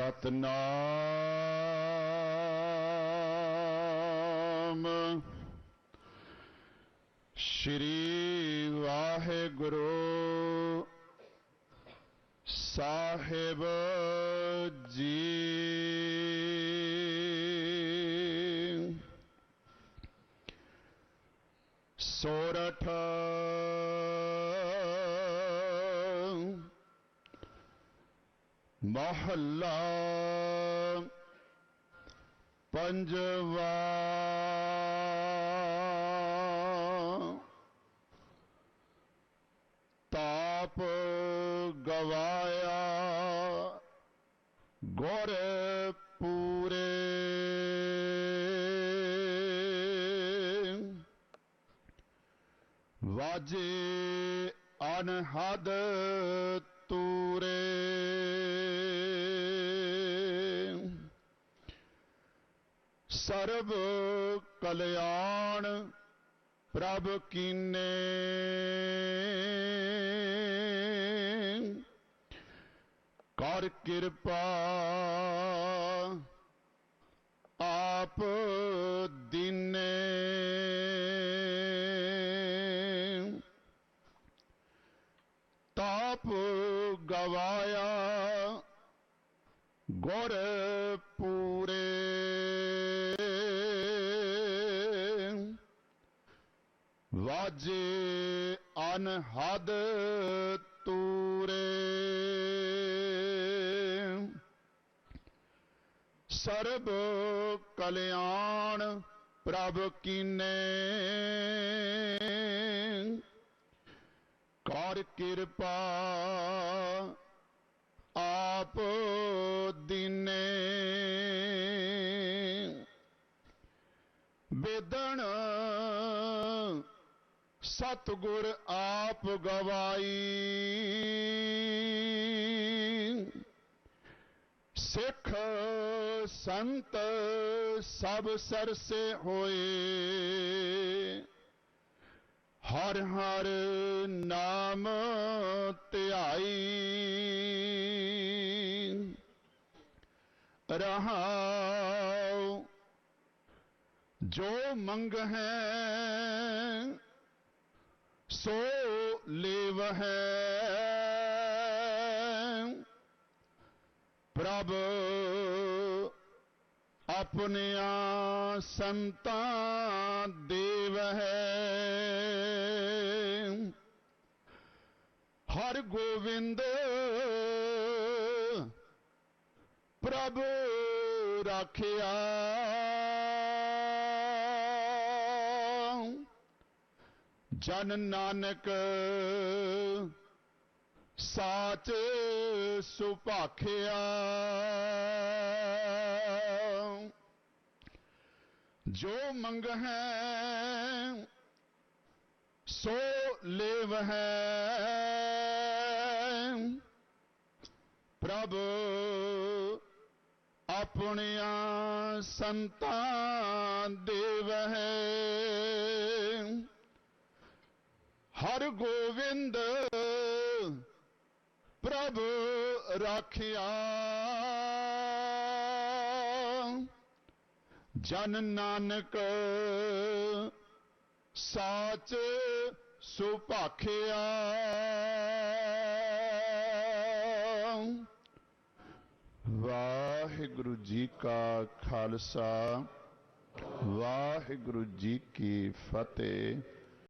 सतनाम। श्री वाहे गुरु साहेब जी। सोरठ ਮਹੱਲਾ ਪੰਜਵਾ ਤਾਪ ਗਵਾਇਆ ਗੁਰ ਪੂਰੇ ਵਾਜੇ ਅਨਹਦ ਤੂਰੇ सर्व कल्याण प्रभ कीने कर कृपा आप दिने ताप गवाया गौरपू ਵਾਜੇ ਅਨਹਦ ਤੂਰੇ। ਸਰਬ ਕਲਿਆਣ ਪ੍ਰਭ ਕੀਨੇ। ਕਰ ਕਿਰਪਾ ਆਪ ਦਿਨੇ। ਬੇਦਣ सतगुर आप गवाई। सिख संत सब सर से होए। हर हर नाम त्याई। रहा जो मंग है सो लेव है प्रभ अपने संता देव है हर गोविंद प्रभु रखिया। ਜਨ ਨਾਨਕ ਸਾਚ ਸੁਭਾਖਿਆ ਜੋ ਮੰਗ ਹੈ ਸੋ ਲੇਵ ਹੈ ਪ੍ਰਭ ਆਪਣਿਆਂ ਸੰਤਾਂ ਦੇਵ ਹੈ ਹਰ ਗੋਵਿੰਦ, ਪ੍ਰਭ ਰਾਖਿਆ। ਜਨ ਨਾਨਕ ਸਾਚ ਸੁਭਾਖਿਆ। ਵਾਹਿਗੁਰੂ ਜੀ ਕਾ ਖਾਲਸਾ, ਵਾਹਿਗੁਰੂ ਜੀ ਕੀ ਫਤਿਹ।